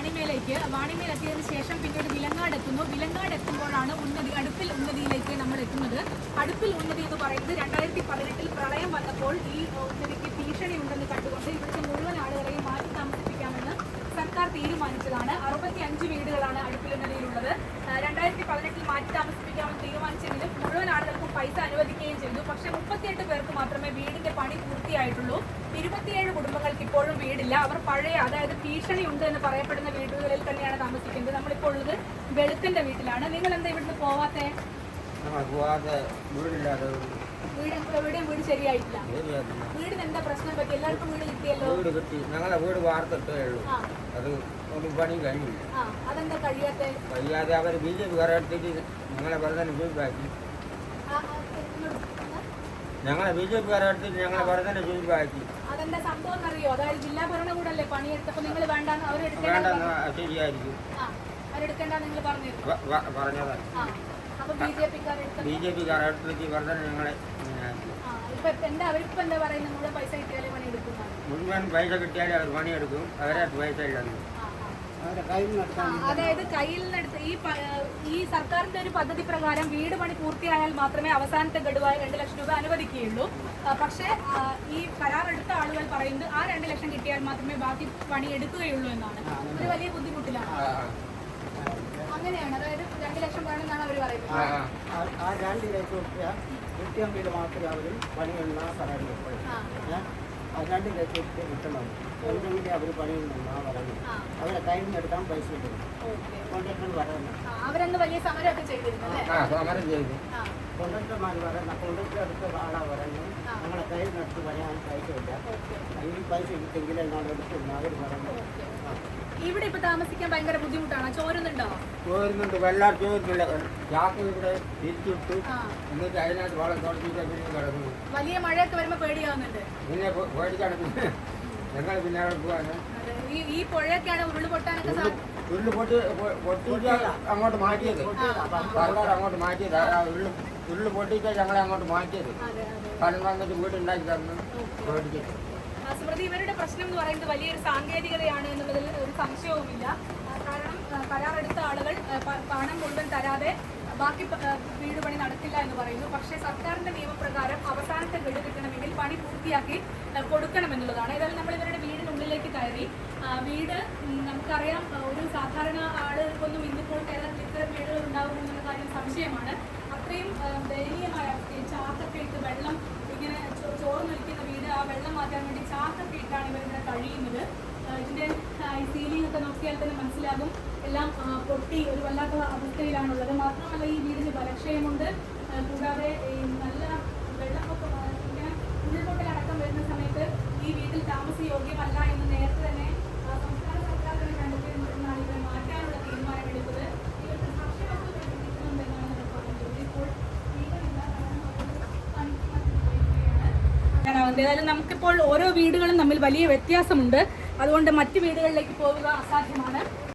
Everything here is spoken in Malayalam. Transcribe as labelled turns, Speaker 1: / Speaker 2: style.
Speaker 1: വാണിമേലേക്ക് വാണിമേൽ എത്തിയതിനു ശേഷം പിന്നീട് വിലങ്ങാട് എത്തുന്നു. വിലങ്ങാട് എത്തുമ്പോഴാണ് ഉന്നതി അടുപ്പിൽ ഉന്നതിയിലേക്ക് നമ്മൾ എത്തുന്നത്. അടുപ്പിൽ ഉന്നതി എന്ന് പറയുന്നത് രണ്ടായിരത്തി പതിനെട്ടിൽ പ്രളയം വന്നപ്പോൾ ഈ ഉന്നതിക്ക് ഭീഷണി ഉണ്ടെന്ന് കണ്ടുകൊണ്ട് ഇവിടുത്തെ മുഴുവൻ ആളുകളെയും മാറ്റി താമസിപ്പിക്കാമെന്ന് സർക്കാർ തീരുമാനിച്ചതാണ്. അറുപത്തി അഞ്ച് വീടുകളാണ് അടുപ്പിൽ ഉന്നതിയിലുള്ളത് രണ്ടായിരത്തി പതിനെട്ടിൽ മാറ്റി താമസിപ്പിക്കാമെന്ന് തീരുമാനിച്ചെങ്കിലും മുഴുവൻ ആളുകൾക്കും പൈസ അനുവദിക്കുകയും ചെയ്തു പക്ഷേ മുപ്പത്തിയെട്ട് പേർക്ക് വീടിന്റെ പണി പൂർത്തിയായിട്ടുള്ളൂ. ഇരുപത്തിയേഴ് കുടുംബങ്ങൾക്ക് ഇപ്പോഴും വീടില്ല. അവർ പഴയ അതായത് ഭീഷണി ഉണ്ട് എന്ന് പറയപ്പെടുന്ന വീടുകളിൽ തന്നെയാണ് താമസിക്കുന്നത്. നമ്മളിപ്പോൾ ഉള്ളത് വെളുത്തിന്റെ വീട്ടിലാണ്. നിങ്ങൾ എന്താ ഇവിടുന്ന് പോവാത്തെ? വീട് എവിടെയും വീട് ശരിയായിട്ടില്ല. വീടിന് എന്താ പ്രശ്നം? പറ്റി എല്ലാവർക്കും വീട് കിട്ടിയല്ലോ?
Speaker 2: വീട് കിട്ടി. ഞങ്ങളെ വീട് വാർത്തിട്ടേ ഉള്ളൂ. അത് ഒരു പണി കഴിഞ്ഞില്ല.
Speaker 1: അതെന്താ കഴിയാത്ത?
Speaker 2: കഴിയാതെ അവർ ബി ജെ പി കയറെടുത്തിട്ട് ഞങ്ങളെ വെറുതെ
Speaker 1: ഇങ്ങോട്ട് വന്ന്.
Speaker 2: ഞങ്ങളെ ബി ജെ പി കയറെടുത്തിട്ട് ഞങ്ങളെ വെറുതെ ചുരുപ്പാക്കി
Speaker 1: അതെന്താ സംഭവം അറിയോ അതായത് ജില്ലാ ഭരണകൂടല്ലേ പണിയെടുത്തപ്പോ നിങ്ങൾ വേണ്ടാന്ന്
Speaker 2: ശരിയായിരിക്കും.
Speaker 1: അവരെടുക്കേണ്ട നിങ്ങൾ
Speaker 2: പറഞ്ഞതാണ്.
Speaker 1: ബി ജെ
Speaker 2: പി കയറെടുത്തിട്ട് വെറുതെ ഞങ്ങളെ
Speaker 1: മുഴുവൻ പൈസ കിട്ടിയാലേ
Speaker 2: അവർ പണിയെടുക്കും. അവരെ പൈസ. അവരെ
Speaker 1: അതായത് കയ്യിൽ നിന്നെടുത്ത് ഈ പ- ഈ സർക്കാരിന്റെ ഒരു പദ്ധതി പ്രകാരം വീട് പണി പൂർത്തിയായാൽ മാത്രമേ അവസാനത്തെ ഗഡുവായ രണ്ട് ലക്ഷം രൂപ അനുവദിക്കുകയുള്ളൂ. പക്ഷേ ഈ കരാറെടുത്ത ആളുകൾ പറയുന്നത് ആ രണ്ട് ലക്ഷം കിട്ടിയാൽ മാത്രമേ ബാക്കി പണി എടുക്കുകയുള്ളൂ എന്നാണ്. ഒരു വലിയ ബുദ്ധിമുട്ടിലാണ്. അങ്ങനെയാണ്. അതായത് രണ്ട് ലക്ഷം വേണമെന്നാണ് അവർ പറയുന്നത്.
Speaker 2: ആ
Speaker 3: രണ്ട് ലക്ഷം റുപ്യ വീട് മാത്രമേ അവർ പണിയുള്ള സ്ഥലങ്ങളിൽ
Speaker 1: ആ.
Speaker 3: ആ രണ്ട് ലക്ഷം റുപ്യ കിട്ടണം. എന്തെങ്കിലും അവർ പണിയുണ്ടെന്നാ നിന്ന് എടുക്കാൻ പൈസ കിട്ടും കോൺട്രാക്ടർ പറയുന്നത്
Speaker 1: അവരന്ന് വലിയ സമരമൊക്കെ ചെയ്തിരുന്നു അല്ലേ?
Speaker 2: ആ സമരം ചെയ്തു.
Speaker 3: കോൺട്രാക്ടർമാർ പറയുന്ന കോൺട്രാക്ടർ അടുത്ത് ആളാ പറയുന്നത് ഞങ്ങളെ കയ്യിൽ നിന്ന് എടുത്ത് പണിയാൻ പൈസ ഇല്ല. ഈ പൈസ കിട്ടെങ്കിൽ എന്നോട് എടുക്കുന്ന അവർ പറയുന്നത്
Speaker 1: ഇവിടെ ഇപ്പൊ താമസിക്കാൻ ഭയങ്കര ബുദ്ധിമുട്ടാണ്? ചോരുന്നുണ്ടോ?
Speaker 2: ചോരുന്നുണ്ട്. വെള്ളം ചോരുന്നില്ല. ചാക്ക് ഇവിടെ തിരിച്ചിട്ടു എന്നിട്ട് അതിനകത്ത് വളം തുടച്ചിട്ട് കിടക്കുന്നു.
Speaker 1: വലിയ മഴയൊക്കെ വരുമ്പോ പേടിയാവുന്നുണ്ട്.
Speaker 2: പിന്നെ പോ- പേടിച്ചാണ് പിന്നെ ഞങ്ങൾ പിന്നെ അവിടെ
Speaker 1: ഈ പുഴയൊക്കെയാണ് ഉരുൾ പൊട്ടാനൊക്കെ സാ-
Speaker 2: ഉരുൾ പൊട്ടി പൊട്ടിയിട്ട് അങ്ങോട്ട് മാറ്റിയത്. സർക്കാർ അങ്ങോട്ട് മാറ്റിയത്. ആ ഉരുൾ ഉരുൾ പൊട്ടിയിട്ട് ഞങ്ങളെ അങ്ങോട്ട് മാറ്റിയത്. കാരണം വന്നിട്ട് വീടുണ്ടാക്കി തന്നു പേടിച്ചിട്ട്
Speaker 1: സ്മൃതി ഇവരുടെ പ്രശ്നം എന്ന് പറയുന്നത് വലിയൊരു സാങ്കേതികതയാണ് എന്നുള്ളതിൽ ഒരു സംശയവുമില്ല. കാരണം കരാറെടുത്ത ആളുകൾ പണം മുഴുവൻ തരാതെ ബാക്കി വീട് പണി നടക്കില്ല എന്ന് പറയുന്നു. പക്ഷേ സർക്കാരിന്റെ നിയമപ്രകാരം അവസാനത്തെ ഗഡു കിട്ടണമെങ്കിൽ പണി പൂർത്തിയാക്കി കൊടുക്കണം എന്നുള്ളതാണ് ഏതായാലും നമ്മൾ ഇവരുടെ വീടിനുള്ളിലേക്ക് കയറി. വീട് നമുക്കറിയാം ഒരു സാധാരണ ആളുകൾക്കൊന്നും ഇന്നിപ്പോൾ കേരളത്തിൽ ഇത്തരം വീടുകൾ ഉണ്ടാകും എന്നുള്ള കാര്യം സംശയമാണ്. അത്രയും ദയനീയമായ അവസ്ഥയിൽ ചാക്കൊക്കെ ഇട്ട് വെള്ളം ഇങ്ങനെ ചോർന്നൊലിക്കുന്ന വീട് ആ വെള്ളം മാറ്റാൻ വേണ്ടി ചാക്കൊക്കെ ഇട്ടാണ് ഇവരിവിടെ കഴിയുന്നത്. ഇതിന്റെ ഈ സീലിംഗ് ഒക്കെ നോക്കിയാൽ തന്നെ മനസ്സിലാകും. എല്ലാം പൊട്ടി ഒരു വല്ലാത്ത അവസ്ഥയിലാണുള്ളത്. മാത്രമല്ല ഈ വീടിന് ബലക്ഷയമുണ്ട് കൂടാതെ ഈ നല്ല വെള്ളപ്പൊക്കം ആ, ഇങ്ങനെ ഉരുൾപൊട്ടലടക്കം വരുന്ന സമയത്ത് ഈ വീട്ടിൽ താമസയോഗ്യമല്ല എന്ന് നേരത്തെ തന്നെ സംസ്ഥാന സർക്കാർ തന്നെ കണ്ടെത്തിയിരുന്നാണ് ഇവരെ മാറ്റാനുള്ള തീരുമാനമെടുത്തത് ഇവർക്ക് ലഭിക്കുന്നുണ്ടെന്നാണ് ഇവർ പറഞ്ഞത്. ഇപ്പോൾ ഏതായാലും നമുക്കിപ്പോൾ ഓരോ വീടുകളും തമ്മിൽ വലിയ വ്യത്യാസമുണ്ട്. അതുകൊണ്ട് മറ്റു വീടുകളിലേക്ക് പോവുക അസാധ്യമാണ്.